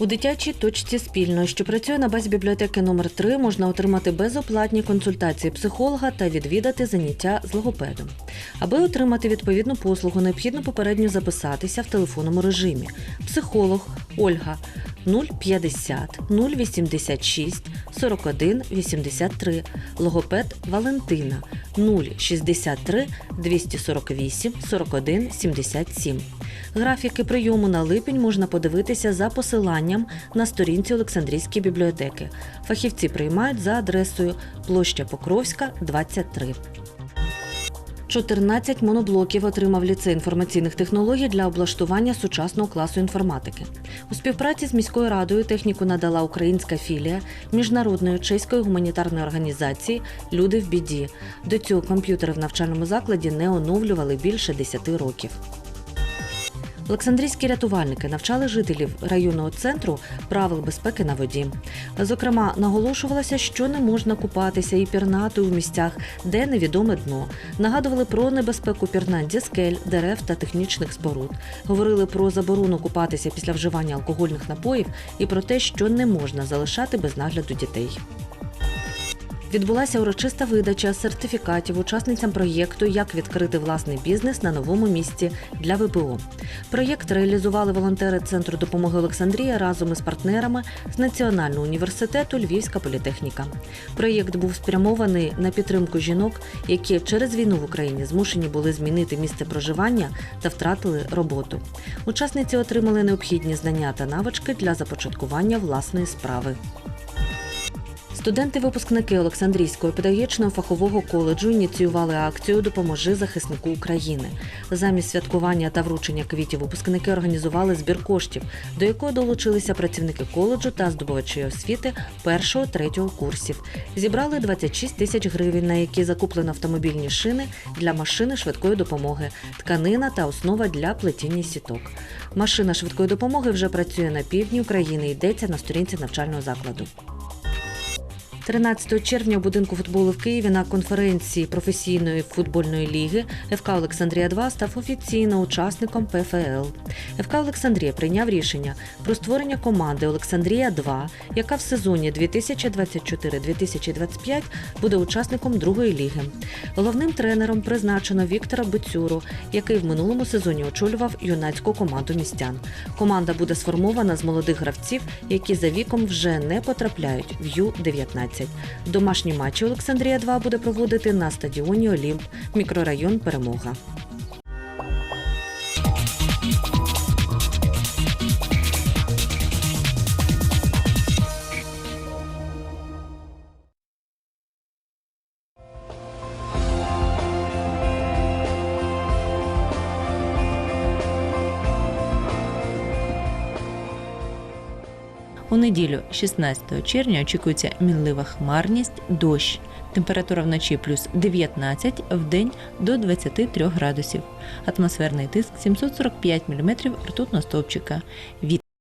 У дитячій точці спільно, що працює на базі бібліотеки номер 3 можна отримати безоплатні консультації психолога та відвідати заняття з логопедом. Аби отримати відповідну послугу, необхідно попередньо записатися в телефонному режимі. Психолог Ольга 050 086 41 83, логопед Валентина 063 248 41 77. Графіки прийому на липень можна подивитися за посиланням на сторінці Олександрійської бібліотеки. Фахівці приймають за адресою площа Покровська, 23. 14 моноблоків отримав ліцей інформаційних технологій для облаштування сучасного класу інформатики. У співпраці з міською радою техніку надала українська філія міжнародної чеської гуманітарної організації Люди в біді. До цього комп'ютери в навчальному закладі не оновлювали більше 10 років. Олександрійські рятувальники навчали жителів районного центру правил безпеки на воді. Зокрема, наголошувалося, що не можна купатися і пірнати у місцях, де невідоме дно. Нагадували про небезпеку пірнань зі скель, дерев та технічних споруд. Говорили про заборону купатися після вживання алкогольних напоїв і про те, що не можна залишати без нагляду дітей. Відбулася урочиста видача сертифікатів учасницям проєкту Як відкрити власний бізнес на новому місці для ВПО. Проєкт реалізували волонтери Центру допомоги Олександрія разом із партнерами з Національного університету Львівська політехніка. Проєкт був спрямований на підтримку жінок, які через війну в Україні змушені були змінити місце проживання та втратили роботу. Учасниці отримали необхідні знання та навички для започаткування власної справи. Студенти-випускники Олександрійського педагогічного фахового коледжу ініціювали акцію Допоможи захиснику України. Замість святкування та вручення квітів випускники організували збір коштів, до якого долучилися працівники коледжу та здобувачі освіти першого третього курсів. Зібрали 26 тисяч гривень, на які закуплено автомобільні шини для машини швидкої допомоги, тканина та основа для плетіння сіток. Машина швидкої допомоги вже працює на півдні України. Йдеться на сторінці навчального закладу. 13 червня у будинку футболу в Києві на конференції професійної футбольної ліги ФК Олександрія 2 став офіційно учасником ПФЛ. ФК Олександрія прийняв рішення про створення команди Олександрія 2, яка в сезоні 2024-2025 буде учасником другої ліги. Головним тренером призначено Віктора Бицюру, який в минулому сезоні очолював юнацьку команду містян. Команда буде сформована з молодих гравців, які за віком вже не потрапляють в Ю-19. Домашні матчі Олександрія 2 буде проводити на стадіоні Олімп, мікрорайон Перемога. У неділю, 16 червня, очікується мінлива хмарність, дощ. Температура вночі плюс 19, в день до 23 градусів. Атмосферний тиск 745 мм ртутного стовпчика.